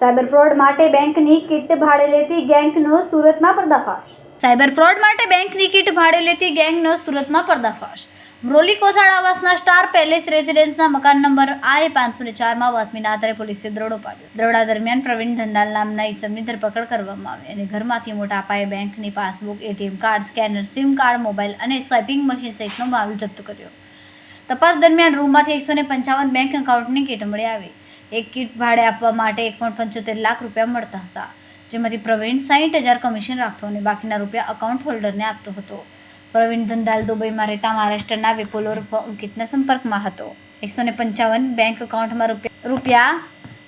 Cyber fraud માટે બેંકની kit ભાડે લેતી ગેંગનો સુરતમાં પર્દાફાશ. સાયબર ફ્રોડ માટે બેંકની કિટ ભાડે લેતી ગેંગનો સુરતમાં પર્દાફાશ. મ્રોલી કોસાડ આવાસના સ્ટાર પેલેસ રેસિડેન્સના મકાન નંબર આઈ પાંચસો ને ચારમાં બાતમીના આધારે પોલીસે દરોડો પાડ્યો. દરોડા દરમિયાન પ્રવીણ ધંધાલ નામના ઇસમની ધરપકડ કરવામાં આવી અને ઘરમાંથી મોટા પાયે બેંકની passbook, ATM card, scanner, SIM card, mobile અને સ્વાઇપિંગ મશીન સહિતનો માલ જપ્ત કર્યો. તપાસ દરમિયાન રૂમમાંથી એકસો ને પંચાવન બેંક એકાઉન્ટની કીટ મળી આવી. એક કીટ ભાડે આપવા માટે એક પોઈન્ટ પંચોતેર લાખ રૂપિયા મળતા હતા, જેમાંથી પ્રવીણ સાહીઠ હજાર કમિશન રાખતો અને બાકીના રૂપિયા અકાઉન્ટ હોલ્ડરને આપતો હતો. પ્રવીણ ધંધાલ દુબઈમાં રહેતા મહારાષ્ટ્રના વિપુલ ઉર્ફ અંકિતના સંપર્કમાં હતો. એકસો ને પંચાવન બેંક એકાઉન્ટમાં રૂપિયા રૂપિયા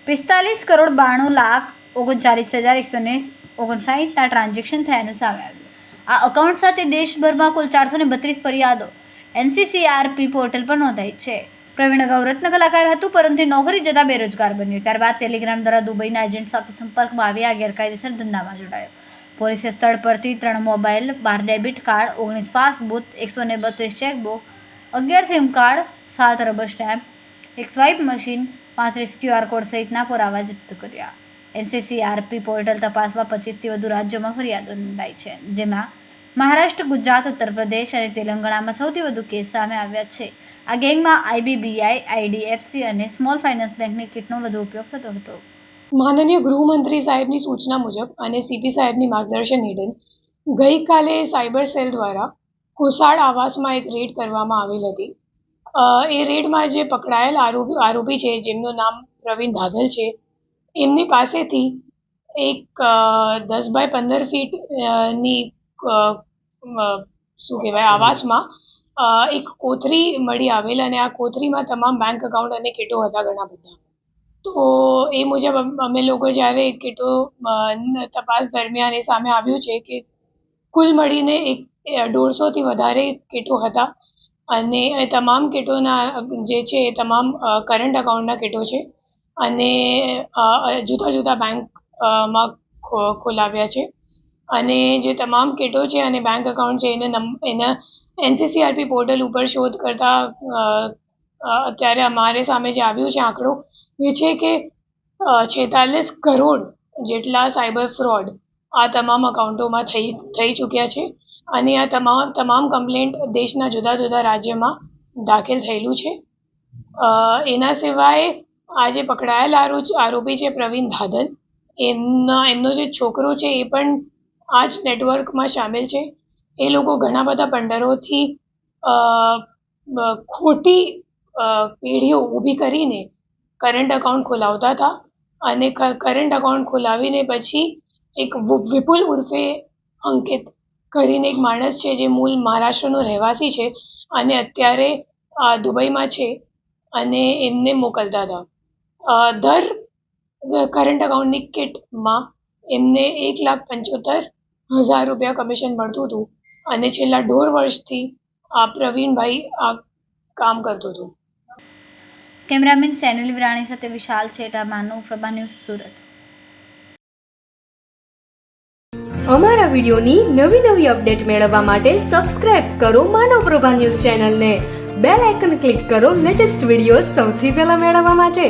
પિસ્તાલીસ કરોડ બાણું લાખ ઓગણચાલીસ હજાર એકસો ને ઓગણસાઠના ટ્રાન્ઝેક્શન થયાનું સામે આવ્યું. આ અકાઉન્ટ સાથે દેશભરમાં કુલ ચારસો ને બત્રીસ ફરિયાદો એનસીસીઆરપી પોર્ટલ પર નોંધાઈ છે. પ્રવીણ અગાઉ રત્ન કલાકાર હતું, પરંતુ નોકરી જતા બેરોજગાર બન્યો. ત્યારબાદ ટેલિગ્રામ દ્વારા દુબઈના એજન્ટ સાથે સંપર્કમાં આવી આ ગેરકાયદેસર ધંધામાં જોડાયો. પોલીસે સ્થળ પરથી ત્રણ મોબાઈલ, બાર ડેબિટ કાર્ડ, ઓગણીસ પાસબુક, એકસો ને બત્રીસ ચેકબુક, અગિયાર સિમ કાર્ડ, સાત રબર સ્ટેમ્પ, એક સ્વાઇપ મશીન, પાંત્રીસ ક્યુઆર કોડ સહિતના પુરાવા જપ્ત કર્યા. એનસીસીઆરપી પોર્ટલ તપાસમાં પચીસથી વધુ રાજ્યોમાં ફરિયાદો નોંધાઈ છે, જેમાં મહારાષ્ટ્ર, ગુજરાત ઉત્તર પ્રદેશ અને તેલંગાણામાં સૌથી વધુ કેસ સામે આવ્યા છે. આ ગેંગમાં આઈબીબીઆઈ, આઈડીએફસી અને સ્મોલ ફાઇનાન્સ બેંકની કીટનો વધુ ઉપયોગ થતો હતો. માનનીય ગૃહમંત્રી સાહેબની સૂચના મુજબ અને સીપી સાહેબની માર્ગદર્શન હેઠળ ગઈકાલે સાયબર સેલ દ્વારા કોસાડ આવાસમાં એક રેડ કરવામાં આવેલ હતી. એ રેડમાં જે પકડાયેલ આરોપી આરોપી છે, જેમનું નામ પ્રવીણ ધાધલ છે, એમની પાસેથી એક દસ બાય પંદર ફીટની શું કહેવાય, આવાસમાં એક કોથરી મળી આવેલ અને આ કોથરીમાં તમામ બેંક અકાઉન્ટ અને કીટો હતા ઘણા બધા. તો એ મુજબ અમે લોકો જ્યારે કીટો તપાસ દરમિયાન એ સામે આવ્યું છે કે કુલ મળીને એક દોઢસોથી વધારે કીટો હતા. અને એ તમામ કીટોના, જે છે એ તમામ કરંટ અકાઉન્ટના કીટો છે. અને જુદા જુદા બેંકમાં ખો- ખોલાવ્યા છે. અને જે તમામ કીટો છે અને બેંક એકાઉન્ટ છે, એને નંબ એના એનસીસીઆરપી પોર્ટલ ઉપર શોધ કરતાં અત્યારે અમારે સામે જે આવ્યું છે આંકડો, એ છે કે છેતાલીસ કરોડ જેટલા સાયબર ફ્રોડ આ તમામ અકાઉન્ટોમાં થઈ થઈ ચૂક્યા છે અને આ તમામ તમામ કમ્પ્લેન્ટ દેશના જુદા જુદા રાજ્યમાં દાખલ થયેલું છે. એના સિવાય આજે પકડાયેલ આરો- આરોપી છે પ્રવીણ ધાદલ, એમના, એમનો જે છોકરો છે એ પણ આ જ નેટવર્કમાં સામેલ છે. એ લોકો ઘણા બધા પંડરોથી ખોટી પેઢીઓ ઊભી કરીને કરંટ અકાઉન્ટ ખોલાવતા હતા અને કરંટ અકાઉન્ટ ખોલાવીને પછી એક વિપુલ ઉર્ફે અંકિત કરીને એક માણસ છે જે મૂળ મહારાષ્ટ્રનો રહેવાસી છે અને અત્યારે દુબઈમાં છે અને એમને મોકલતા હતા. દર કરંટ અકાઉન્ટની કિટમાં એમને એક લાખ પંચોતેર હજાર રૂપિયા કમિશન મળતું હતું અને છેલ્લા દોઢ વર્ષથી આ પ્રવીણભાઈ આ કામ કરતો હતો. કેમેરામેન સેનિલ વિરાણી સાથે વિશાલ છેટા માનવ પ્રભા ન્યૂઝ સુરત. અમારા વિડિયોની નવી નવી અપડેટ મેળવવા માટે સબસ્ક્રાઇબ કરો માનવ પ્રભા ન્યૂઝ ચેનલને. બેલ આઇકન ક્લિક કરો લેટેસ્ટ વીડિયો સૌથી પહેલા મેળવવા માટે.